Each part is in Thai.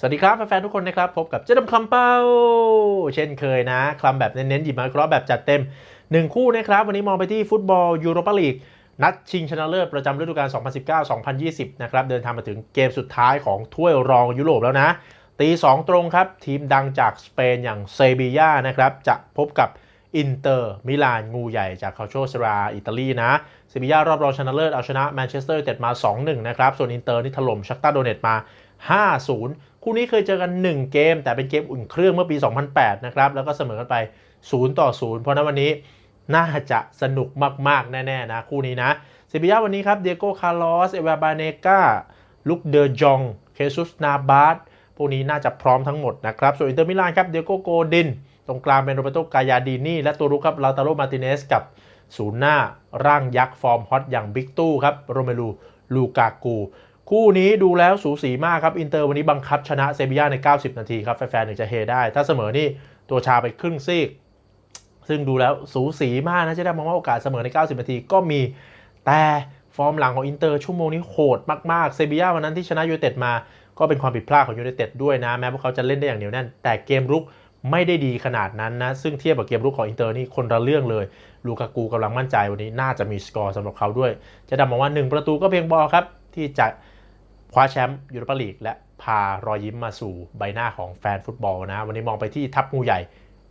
สวัสดีครับ แฟนๆทุกคนนะครับ พบกับเจ๊ดำคำเป้า เช่นเคยนะคลำแบบเน้นๆ หยิบมาคราะห์แบบจัดเต็ม 1 คู่นะครับ วันนี้มองไปที่ฟุตบอลยูโรปาลีก นัดชิงชนะเลิศประจำฤดูกาล 2019-2020 นะครับ เดินทางมาถึงเกมสุดท้ายของถ้วยรองยุโรปแล้วนะ ตี 2 ตรงครับ ทีมดังจากสเปนอย่างเซบีย่านะครับ จะพบกับอินเตอร์มิลานงูใหญ่จากคาโชเซราอิตาลีนะเซบีย่ารอบรองชนะเลิศเอาชนะแมนเชสเตอร์เต็ดมา 2-1 นะครับ ส่วนอินเตอร์นี่ถล่มชักตาโดเนตมา 5-0 คู่นี้เคยเจอกัน 1 เกม แต่เป็นเกมอุ่นเครื่องเมื่อปี 2008 นะครับ แล้วก็เสมอกันไป 0 ต่อ 0 เพราะนั้นวันนี้น่าจะสนุกมาก ๆ แน่ ๆ นะ คู่นี้นะเซบีย่าวันนี้ครับเดียโก้คาร์ลอส เอวาบาเนกาลุกเดอจองเคซุสนาบาสพวกนี้น่าจะพร้อมทั้งหมดนะครับ ส่วนอินเตอร์มิลานครับเดียโก้โกดิน ตรงกลางเป็นโรเบโตกายาดีนี่และตัวรุกครับลาตาโรมาติเนสกับศูนย์หน้าร่างยักษ์ฟอร์มฮอตอย่างบิ๊กตู้ครับโรเมลูลูกากู คู่นี้ดูแล้วสูสีมากครับ อินเตอร์วันนี้บังคับชนะเซบีย่าใน 90 นาทีครับ แฟนๆถึงจะเฮได้ ถ้าเสมอนี่ตัวชาไปครึ่งซีก ซึ่งดูแล้วสูสีมากนะจะได้มองว่าโอกาสเสมอใน 90 นาทีก็มีแต่ฟอร์มหลังของอินเตอร์ชั่วโมงนี้โหดมากๆเซบีย่าวันนั้นที่ชนะยูไนเต็ดมา ก็เป็นความผิดพลาดของยูไนเต็ดด้วยนะแม้พวกเขาจะเล่นได้อย่างเหนียวแน่นแต่เกมรุกไม่ได้ดีขนาดนั้นนะ ซึ่งเทียบกับเกมรุกของอินเตอร์นี่คนละเรื่องเลย ลูกากูกำลังมั่นใจวันนี้น่าจะมีสกอร์สำหรับเขาด้วย จะดำมองว่า 1 ประตูก็เพียงพอครับ ที่จะ คว้าแชมป์ยูโรปาลีกและพารอยยิ้มมาสู่ใบหน้าของแฟนฟุตบอลนะ วันนี้มองไปที่ทัพงูใหญ่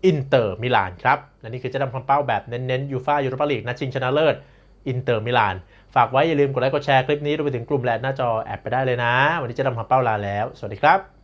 อินเตอร์มิลานครับและนี่คือเจะดำคำเป้าแบบเน้นๆยูฟ่ายูโรปาลีกนัดชิงชนะเลิศอินเตอร์มิลานฝากไว้อย่าลืมกดไลค์กดแชร์คลิปนี้รวมไปถึงกลุ่มแลนหน้าจอแอดไปได้เลยนะ วันนี้เจะดำคำเป้าลาแล้ว สวัสดีครับ